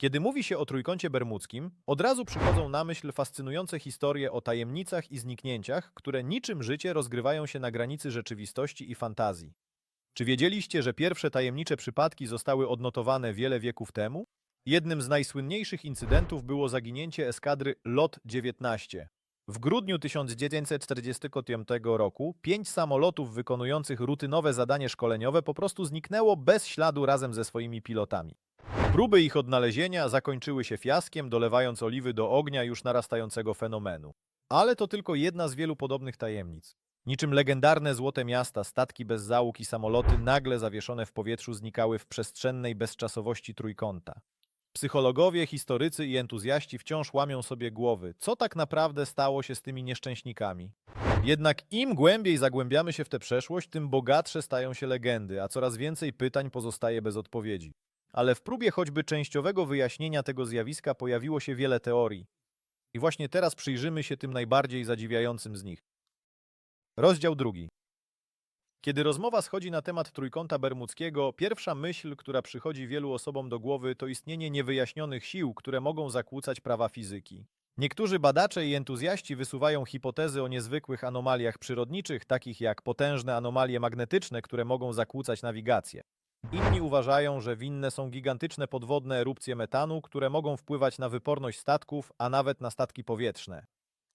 Kiedy mówi się o Trójkącie Bermudzkim, od razu przychodzą na myśl fascynujące historie o tajemnicach i zniknięciach, które niczym życie rozgrywają się na granicy rzeczywistości i fantazji. Czy wiedzieliście, że pierwsze tajemnicze przypadki zostały odnotowane wiele wieków temu? Jednym z najsłynniejszych incydentów było zaginięcie eskadry LOT-19. W grudniu 1945 roku pięć samolotów wykonujących rutynowe zadanie szkoleniowe po prostu zniknęło bez śladu razem ze swoimi pilotami. Próby ich odnalezienia zakończyły się fiaskiem, dolewając oliwy do ognia już narastającego fenomenu. Ale to tylko jedna z wielu podobnych tajemnic. Niczym legendarne złote miasta, statki bez załóg i samoloty nagle zawieszone w powietrzu znikały w przestrzennej bezczasowości trójkąta. Psychologowie, historycy i entuzjaści wciąż łamią sobie głowy, co tak naprawdę stało się z tymi nieszczęśnikami. Jednak im głębiej zagłębiamy się w tę przeszłość, tym bogatsze stają się legendy, a coraz więcej pytań pozostaje bez odpowiedzi. Ale w próbie choćby częściowego wyjaśnienia tego zjawiska pojawiło się wiele teorii. I właśnie teraz przyjrzymy się tym najbardziej zadziwiającym z nich. Rozdział drugi. Kiedy rozmowa schodzi na temat Trójkąta Bermudzkiego, pierwsza myśl, która przychodzi wielu osobom do głowy, to istnienie niewyjaśnionych sił, które mogą zakłócać prawa fizyki. Niektórzy badacze i entuzjaści wysuwają hipotezy o niezwykłych anomaliach przyrodniczych, takich jak potężne anomalie magnetyczne, które mogą zakłócać nawigację. Inni uważają, że winne są gigantyczne podwodne erupcje metanu, które mogą wpływać na wyporność statków, a nawet na statki powietrzne.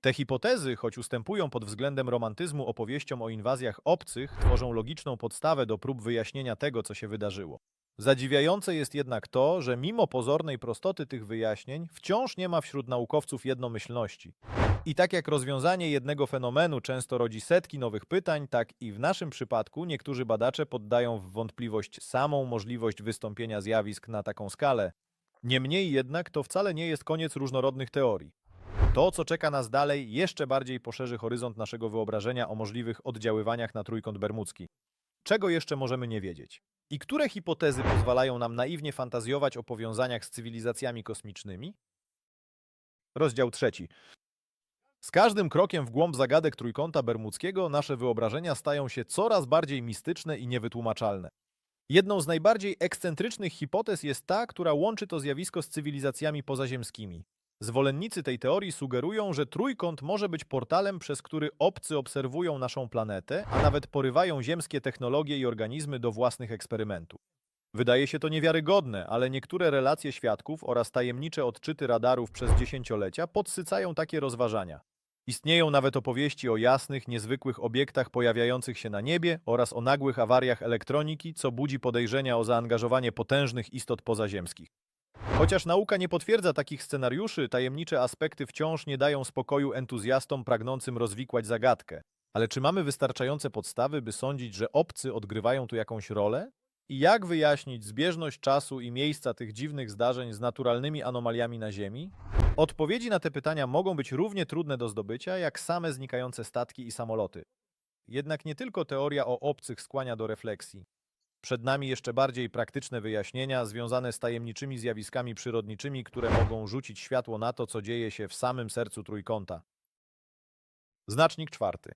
Te hipotezy, choć ustępują pod względem romantyzmu opowieściom o inwazjach obcych, tworzą logiczną podstawę do prób wyjaśnienia tego, co się wydarzyło. Zadziwiające jest jednak to, że mimo pozornej prostoty tych wyjaśnień, wciąż nie ma wśród naukowców jednomyślności. I tak jak rozwiązanie jednego fenomenu często rodzi setki nowych pytań, tak i w naszym przypadku niektórzy badacze poddają w wątpliwość samą możliwość wystąpienia zjawisk na taką skalę. Niemniej jednak to wcale nie jest koniec różnorodnych teorii. To, co czeka nas dalej, jeszcze bardziej poszerzy horyzont naszego wyobrażenia o możliwych oddziaływaniach na Trójkąt Bermudzki. Czego jeszcze możemy nie wiedzieć? I które hipotezy pozwalają nam naiwnie fantazjować o powiązaniach z cywilizacjami kosmicznymi? Rozdział trzeci. Z każdym krokiem w głąb zagadek Trójkąta Bermudzkiego nasze wyobrażenia stają się coraz bardziej mistyczne i niewytłumaczalne. Jedną z najbardziej ekscentrycznych hipotez jest ta, która łączy to zjawisko z cywilizacjami pozaziemskimi. Zwolennicy tej teorii sugerują, że trójkąt może być portalem, przez który obcy obserwują naszą planetę, a nawet porywają ziemskie technologie i organizmy do własnych eksperymentów. Wydaje się to niewiarygodne, ale niektóre relacje świadków oraz tajemnicze odczyty radarów przez dziesięciolecia podsycają takie rozważania. Istnieją nawet opowieści o jasnych, niezwykłych obiektach pojawiających się na niebie oraz o nagłych awariach elektroniki, co budzi podejrzenia o zaangażowanie potężnych istot pozaziemskich. Chociaż nauka nie potwierdza takich scenariuszy, tajemnicze aspekty wciąż nie dają spokoju entuzjastom pragnącym rozwikłać zagadkę. Ale czy mamy wystarczające podstawy, by sądzić, że obcy odgrywają tu jakąś rolę? I jak wyjaśnić zbieżność czasu i miejsca tych dziwnych zdarzeń z naturalnymi anomaliami na Ziemi? Odpowiedzi na te pytania mogą być równie trudne do zdobycia, jak same znikające statki i samoloty. Jednak nie tylko teoria o obcych skłania do refleksji. Przed nami jeszcze bardziej praktyczne wyjaśnienia związane z tajemniczymi zjawiskami przyrodniczymi, które mogą rzucić światło na to, co dzieje się w samym sercu trójkąta. Znacznik czwarty.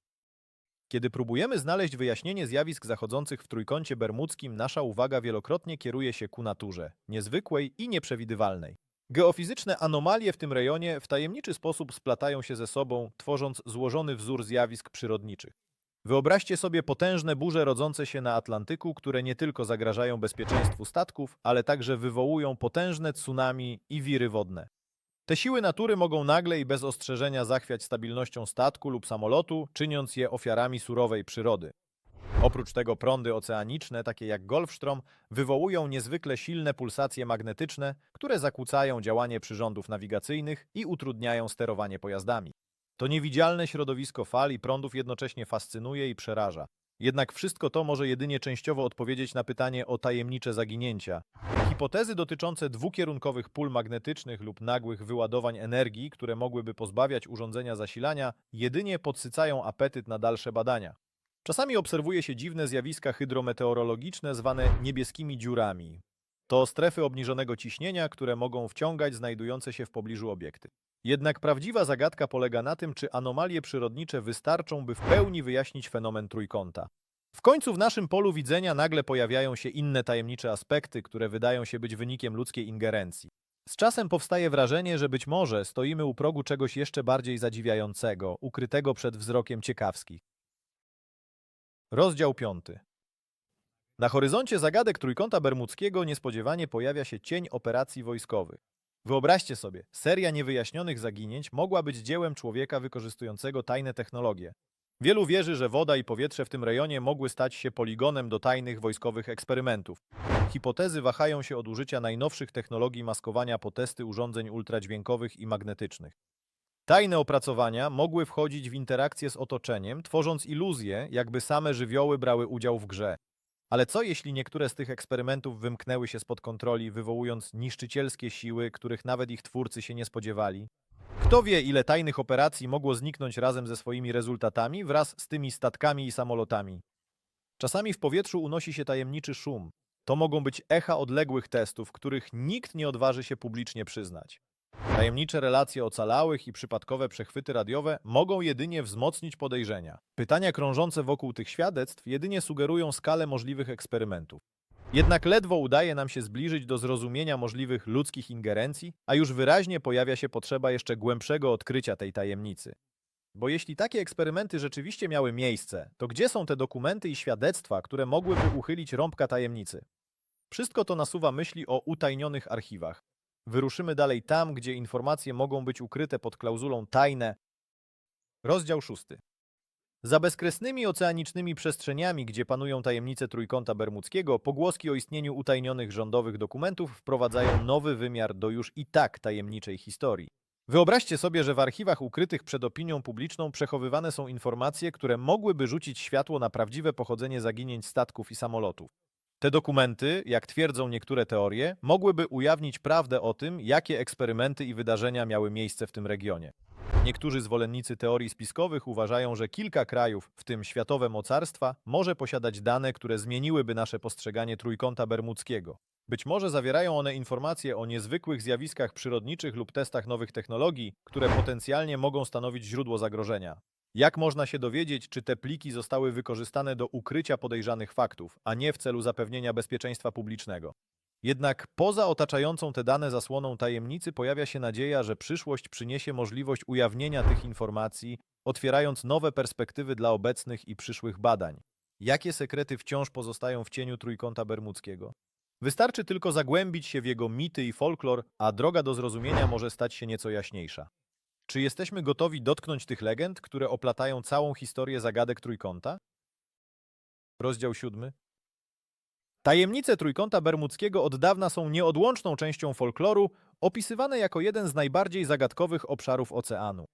Kiedy próbujemy znaleźć wyjaśnienie zjawisk zachodzących w trójkącie bermudzkim, nasza uwaga wielokrotnie kieruje się ku naturze, niezwykłej i nieprzewidywalnej. Geofizyczne anomalie w tym rejonie w tajemniczy sposób splatają się ze sobą, tworząc złożony wzór zjawisk przyrodniczych. Wyobraźcie sobie potężne burze rodzące się na Atlantyku, które nie tylko zagrażają bezpieczeństwu statków, ale także wywołują potężne tsunami i wiry wodne. Te siły natury mogą nagle i bez ostrzeżenia zachwiać stabilnością statku lub samolotu, czyniąc je ofiarami surowej przyrody. Oprócz tego prądy oceaniczne, takie jak Golfstrom, wywołują niezwykle silne pulsacje magnetyczne, które zakłócają działanie przyrządów nawigacyjnych i utrudniają sterowanie pojazdami. To niewidzialne środowisko fal i prądów jednocześnie fascynuje i przeraża. Jednak wszystko to może jedynie częściowo odpowiedzieć na pytanie o tajemnicze zaginięcia. Hipotezy dotyczące dwukierunkowych pól magnetycznych lub nagłych wyładowań energii, które mogłyby pozbawiać urządzenia zasilania, jedynie podsycają apetyt na dalsze badania. Czasami obserwuje się dziwne zjawiska hydrometeorologiczne zwane niebieskimi dziurami. To strefy obniżonego ciśnienia, które mogą wciągać znajdujące się w pobliżu obiekty. Jednak prawdziwa zagadka polega na tym, czy anomalie przyrodnicze wystarczą, by w pełni wyjaśnić fenomen trójkąta. W końcu w naszym polu widzenia nagle pojawiają się inne tajemnicze aspekty, które wydają się być wynikiem ludzkiej ingerencji. Z czasem powstaje wrażenie, że być może stoimy u progu czegoś jeszcze bardziej zadziwiającego, ukrytego przed wzrokiem ciekawskich. Rozdział 5. Na horyzoncie zagadek Trójkąta Bermudzkiego niespodziewanie pojawia się cień operacji wojskowych. Wyobraźcie sobie, seria niewyjaśnionych zaginięć mogła być dziełem człowieka wykorzystującego tajne technologie. Wielu wierzy, że woda i powietrze w tym rejonie mogły stać się poligonem do tajnych wojskowych eksperymentów. Hipotezy wahają się od użycia najnowszych technologii maskowania po testy urządzeń ultradźwiękowych i magnetycznych. Tajne opracowania mogły wchodzić w interakcję z otoczeniem, tworząc iluzję, jakby same żywioły brały udział w grze. Ale co jeśli niektóre z tych eksperymentów wymknęły się spod kontroli, wywołując niszczycielskie siły, których nawet ich twórcy się nie spodziewali? Kto wie, ile tajnych operacji mogło zniknąć razem ze swoimi rezultatami wraz z tymi statkami i samolotami? Czasami w powietrzu unosi się tajemniczy szum. To mogą być echa odległych testów, których nikt nie odważy się publicznie przyznać. Tajemnicze relacje ocalałych i przypadkowe przechwyty radiowe mogą jedynie wzmocnić podejrzenia. Pytania krążące wokół tych świadectw jedynie sugerują skalę możliwych eksperymentów. Jednak ledwo udaje nam się zbliżyć do zrozumienia możliwych ludzkich ingerencji, a już wyraźnie pojawia się potrzeba jeszcze głębszego odkrycia tej tajemnicy. Bo jeśli takie eksperymenty rzeczywiście miały miejsce, to gdzie są te dokumenty i świadectwa, które mogłyby uchylić rąbka tajemnicy? Wszystko to nasuwa myśli o utajnionych archiwach. Wyruszymy dalej tam, gdzie informacje mogą być ukryte pod klauzulą tajne. Rozdział szósty. Za bezkresnymi oceanicznymi przestrzeniami, gdzie panują tajemnice Trójkąta Bermudzkiego, pogłoski o istnieniu utajnionych rządowych dokumentów wprowadzają nowy wymiar do już i tak tajemniczej historii. Wyobraźcie sobie, że w archiwach ukrytych przed opinią publiczną przechowywane są informacje, które mogłyby rzucić światło na prawdziwe pochodzenie zaginięć statków i samolotów. Te dokumenty, jak twierdzą niektóre teorie, mogłyby ujawnić prawdę o tym, jakie eksperymenty i wydarzenia miały miejsce w tym regionie. Niektórzy zwolennicy teorii spiskowych uważają, że kilka krajów, w tym światowe mocarstwa, może posiadać dane, które zmieniłyby nasze postrzeganie Trójkąta Bermudzkiego. Być może zawierają one informacje o niezwykłych zjawiskach przyrodniczych lub testach nowych technologii, które potencjalnie mogą stanowić źródło zagrożenia. Jak można się dowiedzieć, czy te pliki zostały wykorzystane do ukrycia podejrzanych faktów, a nie w celu zapewnienia bezpieczeństwa publicznego? Jednak poza otaczającą te dane zasłoną tajemnicy pojawia się nadzieja, że przyszłość przyniesie możliwość ujawnienia tych informacji, otwierając nowe perspektywy dla obecnych i przyszłych badań. Jakie sekrety wciąż pozostają w cieniu Trójkąta Bermudzkiego? Wystarczy tylko zagłębić się w jego mity i folklor, a droga do zrozumienia może stać się nieco jaśniejsza. Czy jesteśmy gotowi dotknąć tych legend, które oplatają całą historię zagadek Trójkąta? Rozdział siódmy. Tajemnice Trójkąta Bermudzkiego od dawna są nieodłączną częścią folkloru, opisywane jako jeden z najbardziej zagadkowych obszarów oceanu.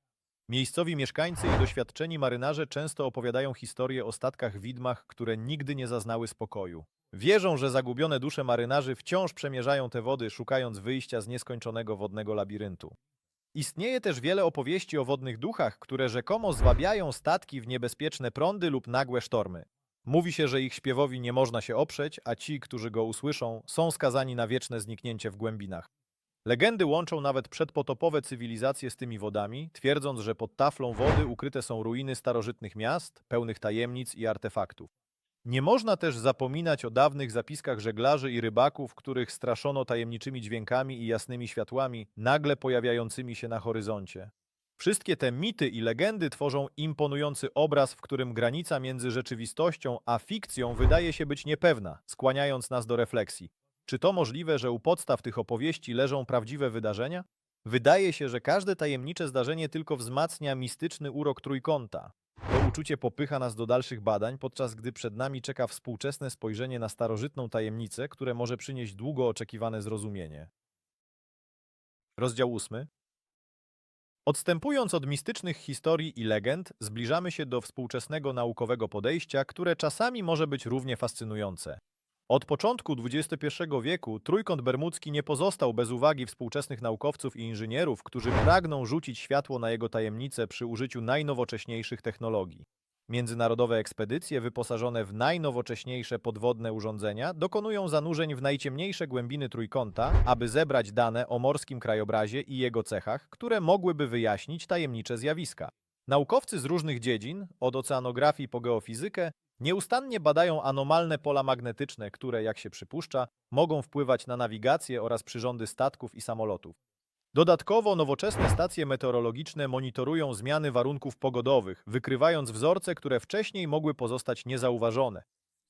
Miejscowi mieszkańcy i doświadczeni marynarze często opowiadają historie o statkach widmach, które nigdy nie zaznały spokoju. Wierzą, że zagubione dusze marynarzy wciąż przemierzają te wody, szukając wyjścia z nieskończonego wodnego labiryntu. Istnieje też wiele opowieści o wodnych duchach, które rzekomo zwabiają statki w niebezpieczne prądy lub nagłe sztormy. Mówi się, że ich śpiewowi nie można się oprzeć, a ci, którzy go usłyszą, są skazani na wieczne zniknięcie w głębinach. Legendy łączą nawet przedpotopowe cywilizacje z tymi wodami, twierdząc, że pod taflą wody ukryte są ruiny starożytnych miast, pełnych tajemnic i artefaktów. Nie można też zapominać o dawnych zapiskach żeglarzy i rybaków, których straszono tajemniczymi dźwiękami i jasnymi światłami, nagle pojawiającymi się na horyzoncie. Wszystkie te mity i legendy tworzą imponujący obraz, w którym granica między rzeczywistością a fikcją wydaje się być niepewna, skłaniając nas do refleksji. Czy to możliwe, że u podstaw tych opowieści leżą prawdziwe wydarzenia? Wydaje się, że każde tajemnicze zdarzenie tylko wzmacnia mistyczny urok trójkąta. Uczucie popycha nas do dalszych badań, podczas gdy przed nami czeka współczesne spojrzenie na starożytną tajemnicę, które może przynieść długo oczekiwane zrozumienie. Rozdział ósmy. Odstępując od mistycznych historii i legend, zbliżamy się do współczesnego naukowego podejścia, które czasami może być równie fascynujące. Od początku XXI wieku Trójkąt Bermudzki nie pozostał bez uwagi współczesnych naukowców i inżynierów, którzy pragną rzucić światło na jego tajemnice przy użyciu najnowocześniejszych technologii. Międzynarodowe ekspedycje wyposażone w najnowocześniejsze podwodne urządzenia dokonują zanurzeń w najciemniejsze głębiny trójkąta, aby zebrać dane o morskim krajobrazie i jego cechach, które mogłyby wyjaśnić tajemnicze zjawiska. Naukowcy z różnych dziedzin, od oceanografii po geofizykę, Nieustannie badają anomalne pola magnetyczne, które, jak się przypuszcza, mogą wpływać na nawigację oraz przyrządy statków i samolotów. Dodatkowo nowoczesne stacje meteorologiczne monitorują zmiany warunków pogodowych, wykrywając wzorce, które wcześniej mogły pozostać niezauważone.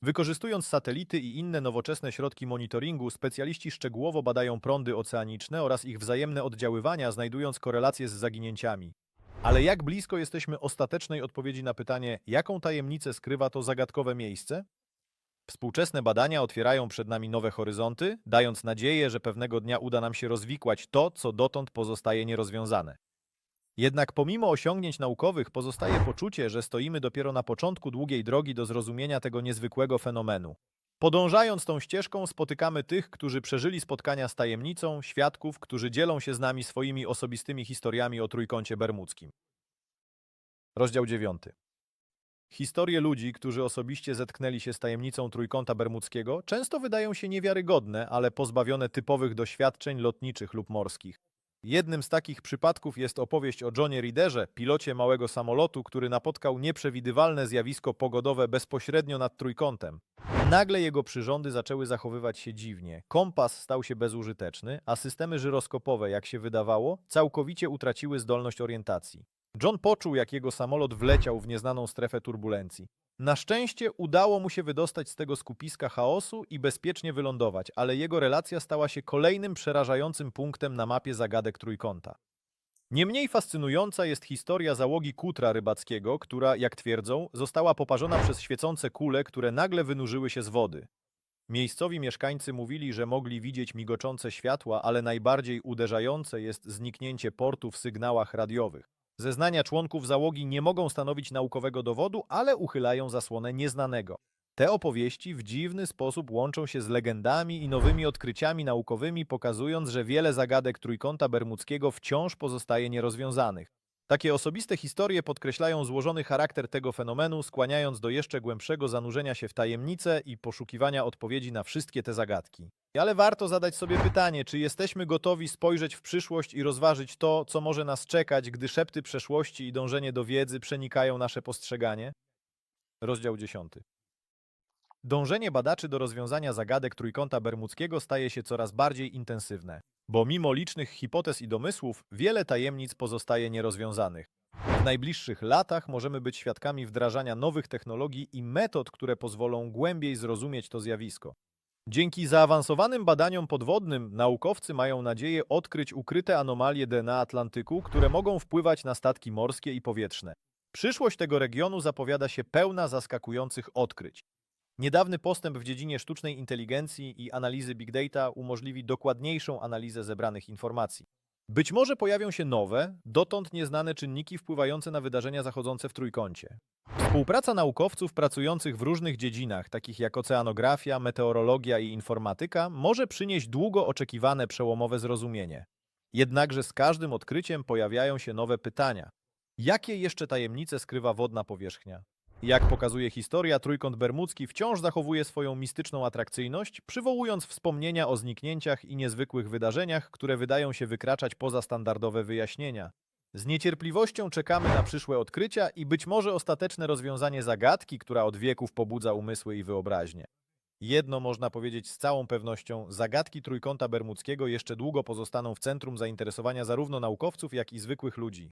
Wykorzystując satelity i inne nowoczesne środki monitoringu, specjaliści szczegółowo badają prądy oceaniczne oraz ich wzajemne oddziaływania, znajdując korelacje z zaginięciami. Ale jak blisko jesteśmy ostatecznej odpowiedzi na pytanie, jaką tajemnicę skrywa to zagadkowe miejsce? Współczesne badania otwierają przed nami nowe horyzonty, dając nadzieję, że pewnego dnia uda nam się rozwikłać to, co dotąd pozostaje nierozwiązane. Jednak pomimo osiągnięć naukowych pozostaje poczucie, że stoimy dopiero na początku długiej drogi do zrozumienia tego niezwykłego fenomenu. Podążając tą ścieżką, spotykamy tych, którzy przeżyli spotkania z tajemnicą, świadków, którzy dzielą się z nami swoimi osobistymi historiami o trójkącie bermudzkim. Rozdział 9. Historie ludzi, którzy osobiście zetknęli się z tajemnicą trójkąta bermudzkiego, często wydają się niewiarygodne, ale pozbawione typowych doświadczeń lotniczych lub morskich. Jednym z takich przypadków jest opowieść o Johnie Reederze, pilocie małego samolotu, który napotkał nieprzewidywalne zjawisko pogodowe bezpośrednio nad trójkątem. Nagle jego przyrządy zaczęły zachowywać się dziwnie. Kompas stał się bezużyteczny, a systemy żyroskopowe, jak się wydawało, całkowicie utraciły zdolność orientacji. John poczuł, jak jego samolot wleciał w nieznaną strefę turbulencji. Na szczęście udało mu się wydostać z tego skupiska chaosu i bezpiecznie wylądować, ale jego relacja stała się kolejnym przerażającym punktem na mapie zagadek trójkąta. Niemniej fascynująca jest historia załogi kutra rybackiego, która, jak twierdzą, została poparzona przez świecące kule, które nagle wynurzyły się z wody. Miejscowi mieszkańcy mówili, że mogli widzieć migoczące światła, ale najbardziej uderzające jest zniknięcie portu w sygnałach radiowych. Zeznania członków załogi nie mogą stanowić naukowego dowodu, ale uchylają zasłonę nieznanego. Te opowieści w dziwny sposób łączą się z legendami i nowymi odkryciami naukowymi, pokazując, że wiele zagadek trójkąta bermudzkiego wciąż pozostaje nierozwiązanych. Takie osobiste historie podkreślają złożony charakter tego fenomenu, skłaniając do jeszcze głębszego zanurzenia się w tajemnice i poszukiwania odpowiedzi na wszystkie te zagadki. Ale warto zadać sobie pytanie, czy jesteśmy gotowi spojrzeć w przyszłość i rozważyć to, co może nas czekać, gdy szepty przeszłości i dążenie do wiedzy przenikają nasze postrzeganie? Rozdział 10. Dążenie badaczy do rozwiązania zagadek trójkąta bermudzkiego staje się coraz bardziej intensywne, bo mimo licznych hipotez i domysłów, wiele tajemnic pozostaje nierozwiązanych. W najbliższych latach możemy być świadkami wdrażania nowych technologii i metod, które pozwolą głębiej zrozumieć to zjawisko. Dzięki zaawansowanym badaniom podwodnym naukowcy mają nadzieję odkryć ukryte anomalie DNA Atlantyku, które mogą wpływać na statki morskie i powietrzne. Przyszłość tego regionu zapowiada się pełna zaskakujących odkryć. Niedawny postęp w dziedzinie sztucznej inteligencji i analizy big data umożliwi dokładniejszą analizę zebranych informacji. Być może pojawią się nowe, dotąd nieznane czynniki wpływające na wydarzenia zachodzące w trójkącie. Współpraca naukowców pracujących w różnych dziedzinach, takich jak oceanografia, meteorologia i informatyka, może przynieść długo oczekiwane przełomowe zrozumienie. Jednakże z każdym odkryciem pojawiają się nowe pytania. Jakie jeszcze tajemnice skrywa wodna powierzchnia? Jak pokazuje historia, trójkąt bermudzki wciąż zachowuje swoją mistyczną atrakcyjność, przywołując wspomnienia o zniknięciach i niezwykłych wydarzeniach, które wydają się wykraczać poza standardowe wyjaśnienia. Z niecierpliwością czekamy na przyszłe odkrycia i być może ostateczne rozwiązanie zagadki, która od wieków pobudza umysły i wyobraźnię. Jedno można powiedzieć z całą pewnością, zagadki trójkąta bermudzkiego jeszcze długo pozostaną w centrum zainteresowania zarówno naukowców, jak i zwykłych ludzi.